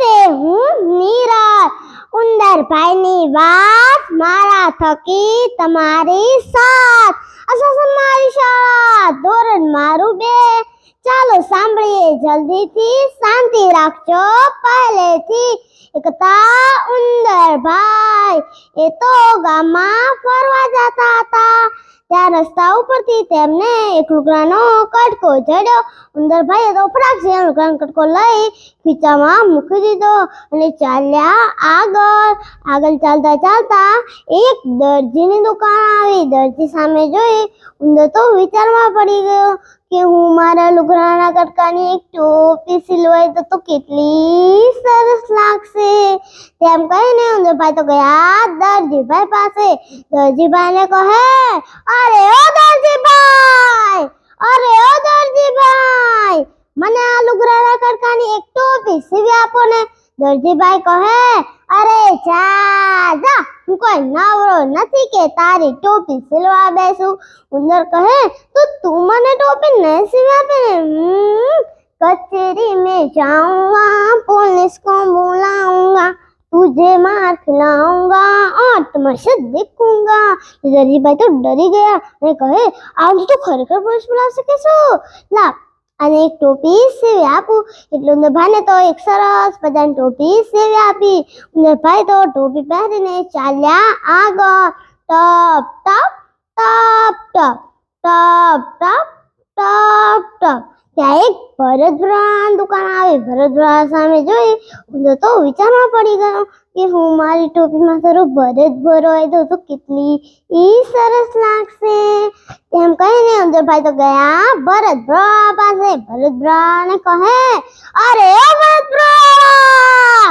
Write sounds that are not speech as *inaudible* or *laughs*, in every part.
અંતે હું ઉંદર ભાઈની વાત મારા થકી તમારી સાથ અસસન મારી શાળા ધોરણ મારું બે ચાલો સાંભળીએ જલ્દીથી શાંતિ રાખજો પહેલેથી એકતા ઉંદર ભાઈ એ તો ગામમાં ફરવા જતા હતા ત્યાં રસ્તા ઉપરથી તેમને એક રૂગડાનો કટકો જડ્યો ચડ્યો ઉંદરભાઈએ તો ફરાક ફરાકશે રૂગડાનો કટકો લઈ ખીચામાં મૂકી દીધો અને ચાલ્યા આગળ આગળ ચાલતા ચાલતા એક દરજીની દુકાન આવી દરજી સામે જોઈ ઉંદર તો વિચારમાં પડી ગયો કે હું મારા લુગડાના કટકાની એક ટોપી સિલવાય તો તો કેટલી સરસ લાગશે તેમ કહીને ઉંદરભાઈ તો ગયા દરજીભાઈ પાસે દરજીભાઈને કહે આ અરે ઓ દરજીભાઈ અરે ઓ દરજીભાઈ મને આ લુગરાના કડકાની એક ટોપી સીવી આપો ને દરજીભાઈ કહે અરે જા જા હું કોઈ નવરો નથી કે તારી ટોપી સિલવા બેસું ઉંદર કહે તો તું મને ટોપી ન સિલવા આપે ને कचेरी में जाऊंगा पुलिस को बुलाऊंगा तुझे मार खिलाऊंगा તમારી સાથે દેખુંગા દરજીભાઈ તો ડરી ગયા અને કહે આમ તો ખરેખર પોલીસ બોલાવી શકે છો લા અને એક ટોપી સેવી આપું એટલે નભાને તો એક સરસ બધાને ટોપી સેવી આપી નભાઈ તો ટોપી પહેરીને ચાલ્યા આગળ ટપ ટપ ટપ ટપ ટપ ટપ ટપ ટપ ત્યાં એક ભરતભરા દુકાન આવી ભરતભ્રા સામે જોઈ હું તો વિચારમાં પડી ગયો કે હું મારી ટોપીમાં સારું ભરત ભરોય દઉં તો કેટલી એ સરસ લાગશે તેમ કહીને અંજરભાઈ તો ગયા ભરતભરા પાસે ભરતભરાને કહે અરે ઓ ભરતભરા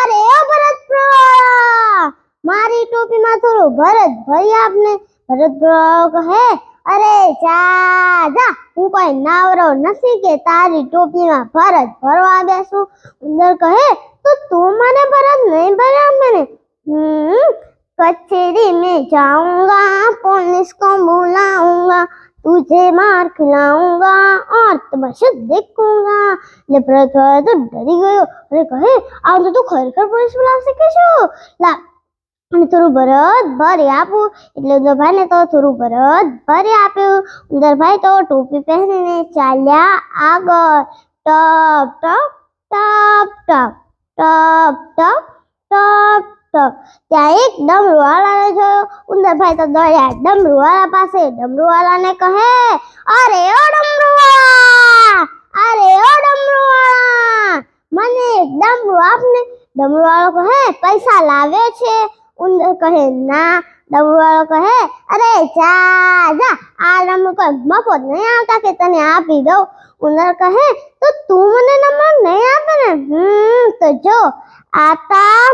અરે ઓ ભરતભરા મારી ટોપીમાં થોડું ભરત ભરી આપને ભરતભરા કહે અરે જા જા હું કોઈ નાવરો નથી કે તારી ટોપીમાં ભરત ભરવા બેસું ઉંદર કહે તો તું મને ભરત નહીં ભરા મને હમ કચેરી મેં જાઉંગા पुलिस को बुलाऊंगा तुझे मार खिलाऊंगा और દેખુંગા देखूंगा લેબ્રત તો ડરી ગયો અરે કહે આમ તો તું ખરેખર પોલીસ બોલાવી શકે છો લા તુરુ ભરત ભરી આપુ એટલે જો ભલે તો તુરુ ભરત ભરી આપયુ ઉંદરભાઈ તો ટોપી પહેરીને ચાલ્યા આગળ ટપ ટપ ટપ ટપ ટપ ટપ ત્યાં એકદમ ડમરવાળો રે ગયો ઉંદરભાઈ તો દોયા ડમરવાળા પાસે ડમરવાળાને કહે અરે ઓ ડમરવાળા અરે ઓ ડમરવાળા મને ડમરુ આપને ડમરવાળા કહે પૈસા લાવે છે ઉંદર કહે ના દમવાળો કહે અરે જા જા આ રમકડો મફત નહીં આવતા કે તને આપી દઉં ઉંદર કહે તો તું મને નંબર નહીં આપે ને હમ તો જો આતા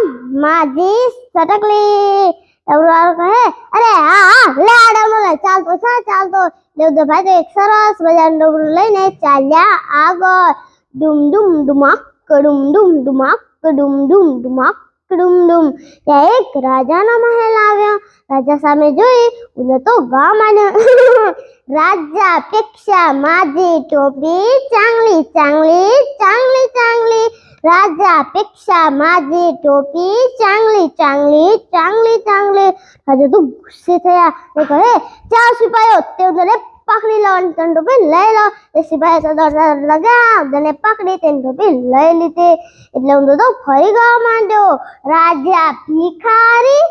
માજી સટકલી દમવાળો કહે અરે હા હા લે આ ડમરો ચાલતો છે ચાલતો દેવદભાઈ તો એક સરસ મજાનું ડમરું લઈને ચાલ્યા આગળ ડુમ ડુમ ડુમાક ડુમ ડુમ ડુમાક ડુમ ડુમ ડુમાક ડુમ ડુમ ત્યાં એક રાજાનો મહેલ આવ્યો રાજા સામે જોઈ ઉને તો ગા માન્યો *laughs* રાજા પેક્ષા માજી ટોપી ચાંગલી ચાંગલી ચાંગલી ચાંગલી રાજા પેક્ષા માજી ટોપી ચાંગલી ચાંગલી ચાંગલી ચાંગલી રાજા તો ગુસ્સે થયા ને કહે ચાર સિપાયો તેઓને પકડી લેવાની ત્રણ ટોપી લઈ લો એ સિપાહી સદર સદર લગાવ અને પકડી ત્રણ ટોપી લઈ લીધે એટલે હું તો ફરી ગયો માંડ્યો રાજા ભિખારી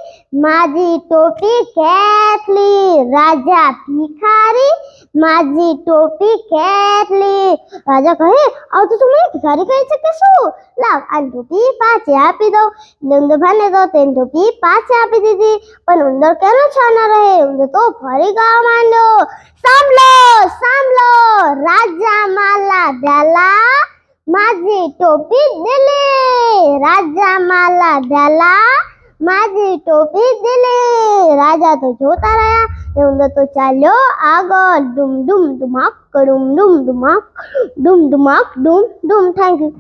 માજી ટોપી કેટલી રાજા ભિખારી माजी टोपी कैटली राजा कहे आउ तो तुम्हें भिखारी कहे छे कसु ला आ टोपी पाच आपी दो लंद भाने दो ते टोपी पाच आपी दीदी पण उंदर केनो छाना रहे उंदर तो भरी गा मानो सामलो सामलो राजा माला दला माजी टोपी दिले राजा माला दला माजी टोपी दिले राजा तो जोता रहा करते होंगे तो चलो आगोर डुम डुम डुमाक डुम डुम डुमाक डुम डुमाक डुम डुम थैंक यू